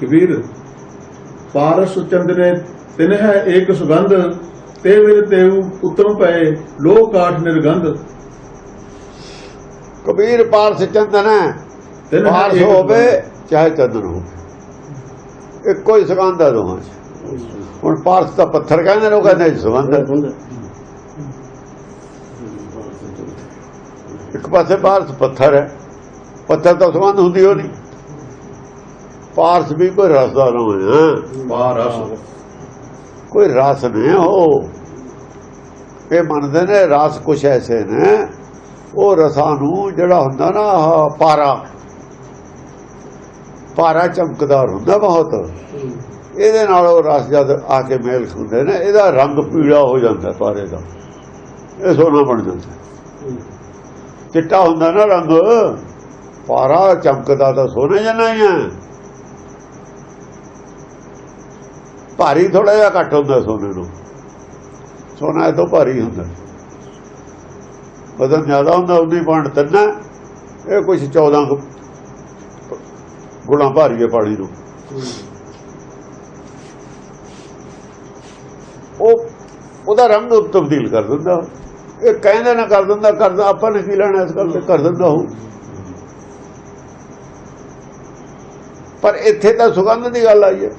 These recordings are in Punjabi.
ਕਬੀਰ ਪਾਰਸ ਚੰਦਨੇ ਤਿਨ ਹੈ ਏਕ ਸੁਗੰਧ ਤੇ ਵਿਰ ਤੇਉ ਉਤਮ ਪਏ ਲੋ ਕਾਠ ਨਿਰਗੰਧ ਕਬੀਰ ਪਾਰਸ ਚੰਦਨ ਹੈ ਤਿਨ ਹੈ ਪਾਰਸ ਹੋਵੇ। ਚਾਹੇ ਚੰਦਨ ਹੋਵੇ ਇੱਕੋ ਹੀ ਸੁਗੰਧ ਹੈ ਦੋਹਾਂ 'ਚ ਹੁਣ ਪਾਰਸ ਦਾ ਪੱਥਰ ਕਹਿੰਦੇ ਨੇ ਉਹ ਕਹਿੰਦੇ ਸੁਗੰਧ। ਇੱਕ ਪਾਸੇ ਪਾਰਸ ਪੱਥਰ ਹੈ ਪੱਥਰ ਤਾਂ ਸੁਗੰਧ ਹੁੰਦੀ ਹੋ ਨਹੀਂ ਪਾਰਸ ਵੀ ਕੋਈ ਰਸ ਦਾ ਨਾਮ ਹੈ ਪਾਰਸ। ਕੋਈ ਰਸ ਨਹੀਂ ਉਹ? ਇਹ ਮੰਨਦੇ ਨੇ ਰਸ ਕੁਛ ਐਸੇ ਨੇ ਉਹ ਰਸਾਂ ਨੂੰ ਜਿਹੜਾ ਹੁੰਦਾ ਨਾ ਪਾਰਾ। ਪਾਰਾ ਚਮਕਦਾਰ ਹੁੰਦਾ ਬਹੁਤ। ਇਹਦੇ ਨਾਲ ਉਹ ਰਸ ਜਦ ਆ ਕੇ ਮੇਲ ਖਾਂਦੇ ਨੇ ਇਹਦਾ ਰੰਗ ਪੀਲਾ ਹੋ ਜਾਂਦਾ ਪਾਰੇ ਦਾ। ਇਹ ਸੋਨਾ ਬਣ ਜਾਂਦਾ। ਚਿੱਟਾ ਹੁੰਦਾ ਨਾ ਰੰਗ। ਪਾਰਾ ਚਮਕਦਾ ਤਾਂ ਸੋਨੇ ਜਨਾ ਹੀ ਹੈ। ਭਾਰੀ ਥੋੜਾ ਜਿਹਾ ਘੱਟ ਹੁੰਦਾ ਸੋਨੇ ਨੂੰ। ਸੋਨਾ ਇਹ ਤੋਂ ਭਾਰੀ ਹੁੰਦਾ। ਵਜ਼ਨ ਜ਼ਿਆਦਾ ਹੁੰਦਾ, ਉਨੀ ਪੁਆਇੰਟ ਤਿੰਨ ਹੈ। ਇਹ ਕੁਝ 14 ਗੁਣਾ ਭਾਰੀ ਹੈ ਪਾਣੀ ਨੂੰ। ਉਹ ਉਹਦਾ ਰੰਗ ਤਬਦੀਲ ਕਰ ਦਿੰਦਾ। ਇਹ ਕਹਿੰਦੇ ਨਾ ਕਰ ਦਿੰਦਾ ਕਰਦਾ ਆਪਾਂ ਨੇ ਕੀ ਲੈਣਾ ਇਸ ਗੱਲ ਤੇ? ਕਰ ਦਿੰਦਾ ਉਹ। ਪਰ ਇੱਥੇ ਤਾਂ ਸੁਗੰਧ ਦੀ ਗੱਲ ਆਈ ਹੈ।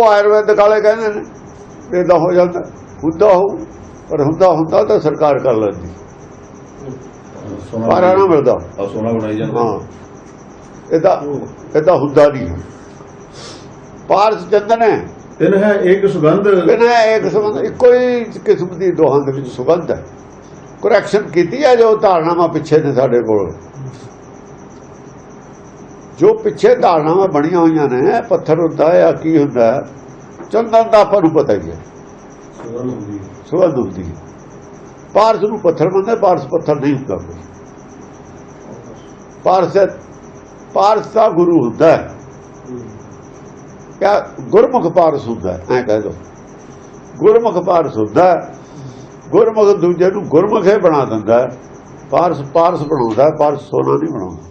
ਉਹ ਆਯੁਰਵੈਦਿਕ ਵਾਲੇ ਕਹਿੰਦੇ ਨੇ ਇਦਾਂ ਹੋ ਜਾਂਦਾ ਹੁੰਦਾ ਹੋ ਪਰ ਹੁੰਦਾ ਹੁੰਦਾ ਤਾਂ ਸਰਕਾਰ ਕਰ ਲੈਂਦੀ। ਨਾ ਮਿਲਦਾ। ਸੋਨਾ ਬਣਾਈ ਜਾਂਦਾ। ਹਾਂ। ਇਹਦਾ ਇਹਦਾ ਹੁੰਦਾ ਨਹੀਂ। ਹੈ। ਪਾਰਸ ਚੰਦਨ ਹੈ। ਤਿਨ ਹੈ ਏਕ ਸੁਗੰਧ। ਬਿਨਾਂ ਇੱਕ ਸੰਬੰਧ ਇੱਕੋ ਹੀ ਕਿਸਮ ਦੀ ਦੋਹਾਂ ਦੇ ਵਿੱਚ ਸੁਗੰਧ ਹੈ। ਕਰੈਕਸ਼ਨ ਕੀਤੀ ਹੈ ਜੋ ਧਾਰਨਾਵਾਂ ਪਿੱਛੇ ਨੇ ਸਾਡੇ ਕੋਲ। ਜੋ ਪਿੱਛੇ ਧਾਰਨਾਵਾਂ ਬਣੀਆਂ ਹੋਈਆਂ ਨੇ ਪੱਥਰ ਹੁੰਦਾ ਜਾਂ ਕੀ ਹੁੰਦਾ ਚੰਦਨ ਦਾ ਆਪਾਂ ਨੂੰ ਪਤਾ ਹੀ ਹੈ। ਸੁਗੰਧ ਹੁੰਦੀ ਹੈ। ਪਾਰਸ ਨੂੰ ਪੱਥਰ ਮੰਨਦੇ ਪਾਰਸ ਪੱਥਰ ਨਹੀਂ ਹੁੰਦਾ ਪਾਰਸ ਪਾਰਸ ਦਾ ਗੁਰੂ ਹੁੰਦਾ ਹੈ। ਕਿਆ ਗੁਰਮੁਖ ਪਾਰਸ ਹੁੰਦਾ ਹੈ ਐਂ ਕਹਿ ਦੋ। ਗੁਰਮੁਖ ਪਾਰਸ ਹੁੰਦਾ ਗੁਰਮੁਖ ਦੂਜੇ ਨੂੰ ਗੁਰਮੁਖ ਹੀ ਬਣਾ ਦਿੰਦਾ ਪਾਰਸ ਪਾਰਸ ਬਣਾਉਂਦਾ ਪਾਰਸ ਸੋਨਾ ਨਹੀਂ ਬਣਾਉਂਦਾ।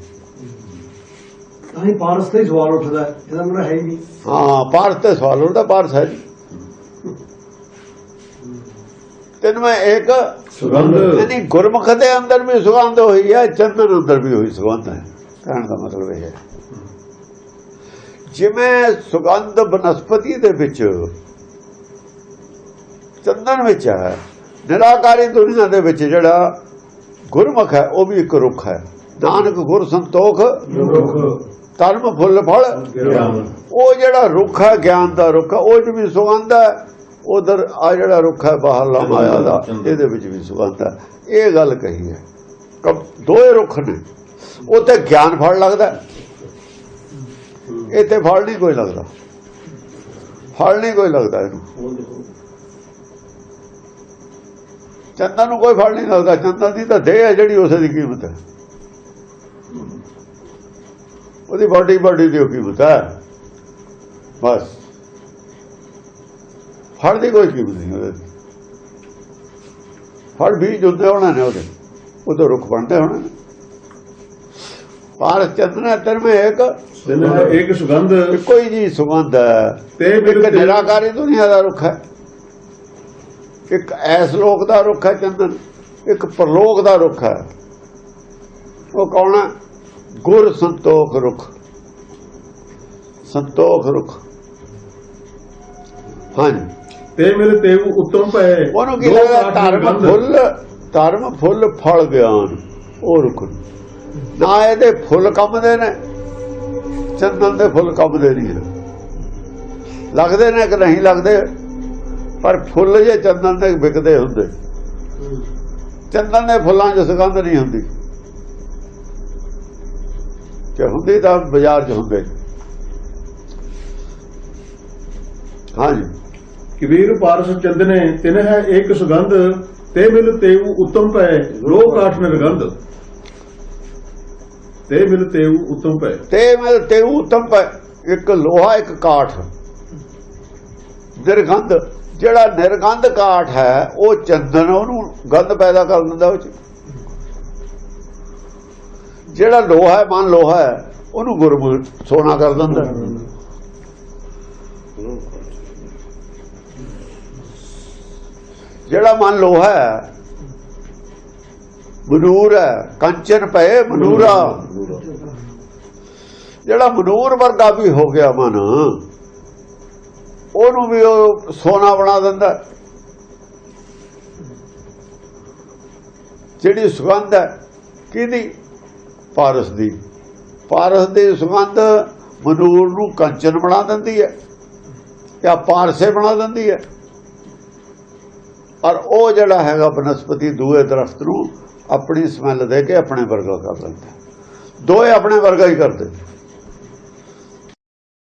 ਤਾਂ ਹੀ ਪਾਰਸ ਤੇ ਸਵਾਲ ਉੱਠਦਾ ਹੈ। ਇਹਦਾ ਮਤਲਬ ਹੈ ਹੀ ਨਹੀਂ। ਹਾਂ ਪਾਰਸ ਤੇ ਸਵਾਲ ਹੁੰਦਾ ਪਾਰਸ ਹੈ ਜੀ। ਤੈਨੂੰ ਮੈਂ ਇੱਕ ਸੁਗੰਧ। ਨਹੀਂ ਗੁਰਮੁਖ ਦੇ ਅੰਦਰ ਵੀ ਸੁਗੰਧ ਹੋਈ ਹੈ ਚੰਦਨ ਅੰਦਰ ਵੀ ਹੋਈ ਸੁਗੰਧ ਹੈ। ਕਹਿਣ ਦਾ ਮਤਲਬ ਇਹ ਹੈ। ਜਿਵੇਂ ਸੁਗੰਧ ਬਨਸਪਤੀ ਦੇ ਵਿੱਚ ਚੰਦਨ ਵਿੱਚ ਹੈ ਨਿਰਾਕਾਰੀ ਦੁਨੀਆ ਦੇ ਵਿੱਚ ਜਿਹੜਾ ਗੁਰਮੁਖ ਹੈ ਉਹ ਵੀ ਇੱਕ ਰੁੱਖ ਹੈ। ਨਾਨਕ ਗੁਰ ਸੰਤੋਖ ਧਰਮ ਫੁੱਲ ਫਲ। ਉਹ ਜਿਹੜਾ ਰੁੱਖ ਹੈ ਗਿਆਨ ਦਾ ਰੁੱਖ ਉਹ 'ਚ ਵੀ ਸੁਗੰਧ ਹੈ। ਉਧਰ ਆ ਜਿਹੜਾ ਰੁੱਖ ਹੈ ਬਾਹਰਲਾ ਮਾਇਆ ਦਾ ਇਹਦੇ ਵਿੱਚ ਵੀ ਸੁਗੰਧ ਹੈ। ਇਹ ਗੱਲ ਕਹੀ ਹੈ। ਕਬ ਦੋਏ ਰੁੱਖ ਨੇ। ਉੱਥੇ ਗਿਆਨ ਫਲ ਲੱਗਦਾ। ਇੱਥੇ ਫਲ ਨਹੀਂ ਕੋਈ ਲੱਗਦਾ। ਫਲ ਨਹੀਂ ਕੋਈ ਲੱਗਦਾ ਇਹਨੂੰ। ਚੰਦਨ ਨੂੰ ਕੋਈ ਫਲ ਨਹੀਂ ਲੱਗਦਾ। ਚੰਦਨ ਦੀ ਤਾਂ ਦੇਹ ਹੈ ਜਿਹੜੀ ਉਸੇ ਦੀ ਕੀਮਤ ਹੈ। ਉਹਦੀ ਬਾਡੀ ਬਾਡੀ ਦੀ ਕੀਮਤ ਹੈ ਬਸ। ਫਲ ਦੀ ਕੋਈ ਕੀਮਤ ਨਹੀਂ ਉਹਦੇ ਦੀ। ਫਲ ਬੀਜ ਹੁੰਦੇ ਹੋਣੇ ਨੇ ਉਹਦੇ। ਉਹਦੇ ਰੁੱਖ ਬਣਦੇ ਹੋਣੇ ਨੇ। ਪਾਰਸ ਚੰਦਨਾ ਤਰਮੇ ਇੱਕ ਏਕ। ਸੁਗੰਧ। ਕੋਈ ਜੀ ਸੁਗੰਧ ਹੈ। ਤੇ ਇੱਕ ਨਿਰਾਕਾਰੀ ਦੁਨੀਆ ਦਾ ਰੁੱਖ ਹੈ। ਇੱਕ ਐਸ ਲੋਕ ਦਾ ਰੁੱਖ ਹੈ ਚੰਦਨ। ਇੱਕ ਪਰਲੋਕ ਦਾ ਰੁੱਖ ਹੈ। ਉਹ ਕੌਣ ਹੈ? ਗੁਰ ਸੰਤੋਖ ਰੁੱਖ। ਸੰਤੋਖ ਰੁੱਖ। ਹਾਂਜੀ ਤੇ ਮਿਲ ਤੇਉ ਉਤਮ ਪਏ ਉਹਨੂੰ ਕੀ ਲੋ ਲੱਗਦਾ ਕਾਠ ਧਰਮ। ਫੁੱਲ ਧਰਮ ਫੁੱਲ ਫਲ ਗਿਆਨ ਉਹ ਰੁੱਖ ਨਾ। ਇਹਦੇ ਫੁੱਲ ਕੰਮਦੇ ਨੇ ਚੰਦਨ ਦੇ ਫੁੱਲ ਕੰਮਦੇ ਨਹੀਂ ਹੈ। ਲੱਗਦੇ ਨੇ ਕਿ ਨਹੀਂ ਲੱਗਦੇ? ਪਰ ਫੁੱਲ ਜੇ ਚੰਦਨ ਦੇ ਵਿਕਦੇ ਹੁੰਦੇ। ਚੰਦਨ ਦੇ ਫੁੱਲਾਂ 'ਚ ਸੁਗੰਧ ਨਹੀਂ ਹੁੰਦੀ। ਕਿ ਹੁੰਦੀ ਤਾਂ ਬਾਜ਼ਾਰ 'ਚ ਹੁੰਦੇ ਹਾਂਜੀ। ਕਬੀਰ ਪਾਰਸ ਚੰਦਨੇ ਤਿਨ ਹੈ ਏਕ ਸੁਗੰਧ ਤੇ ਮਿਲ ਤੇਉ ਉਤਮ ਪਏ ਲੋ ਕਾਠ ਨਿਰਗੰਧ ਤੇ ਮਿਲ ਤੇਉ ਉਤਮ ਪਏ ਤੇ ਮੈਂ ਤੇ ਉਤਮ ਪ- ਇੱਕ ਲੋਹਾ ਇੱਕ ਕਾਠ। ਨਿਰਗੰਧ ਜਿਹੜਾ ਨਿਰਗੰਧ ਕਾਠ ਹੈ ਉਹ ਚੰਦਨ ਉਹਨੂੰ ਗੰਧ ਪੈਦਾ ਕਰ ਦਿੰਦਾ ਉਹ ਚ ਜਿਹੜਾ ਲੋਹਾ ਹੈ, ਮਨ ਲੋਹਾ ਹੈ, ਉਹਨੂੰ ਗੁਰਮੁਖ ਸੋਨਾ ਕਰ ਦਿੰਦਾ ਜਿਹੜਾ ਮਨ ਲੋਹਾ ਹੈ, ਮਨੂਰ ਹੈ, ਕੰਚਨ ਪਏ, ਮਨੂਰਾ। ਜਿਹੜਾ ਮਨੂਰ ਵਰਗਾ ਵੀ ਹੋ ਗਿਆ ਮਨ, ਉਹਨੂੰ ਵੀ ਉਹ ਸੋਨਾ ਬਣਾ ਦਿੰਦਾ ਜਿਹੜੀ ਸੁਗੰਧ ਹੈ, ਕਿਹਦੀ? ਪਾਰਸ ਦੀ। ਪਾਰਸ ਦੇ ਸੰਬੰਧ ਮਨੂਰ ਨੂੰ ਕੰਚਨ ਬਣਾ ਦਿੰਦੀ ਹੈ ਜਾਂ ਪਾਰਸੇ ਬਣਾ ਦਿੰਦੀ ਹੈ। ਔਰ ਉਹ ਜਿਹੜਾ ਹੈਗਾ ਬਨਸਪਤੀ ਦੂਏ ਦਰਖਤ ਨੂੰ ਆਪਣੀ ਸਮੈਲ ਦੇ ਕੇ ਆਪਣੇ ਵਰਗਾ ਕਰ ਲੈਂਦਾ ਦੋਏ ਆਪਣੇ ਵਰਗਾ ਹੀ ਕਰਦੇ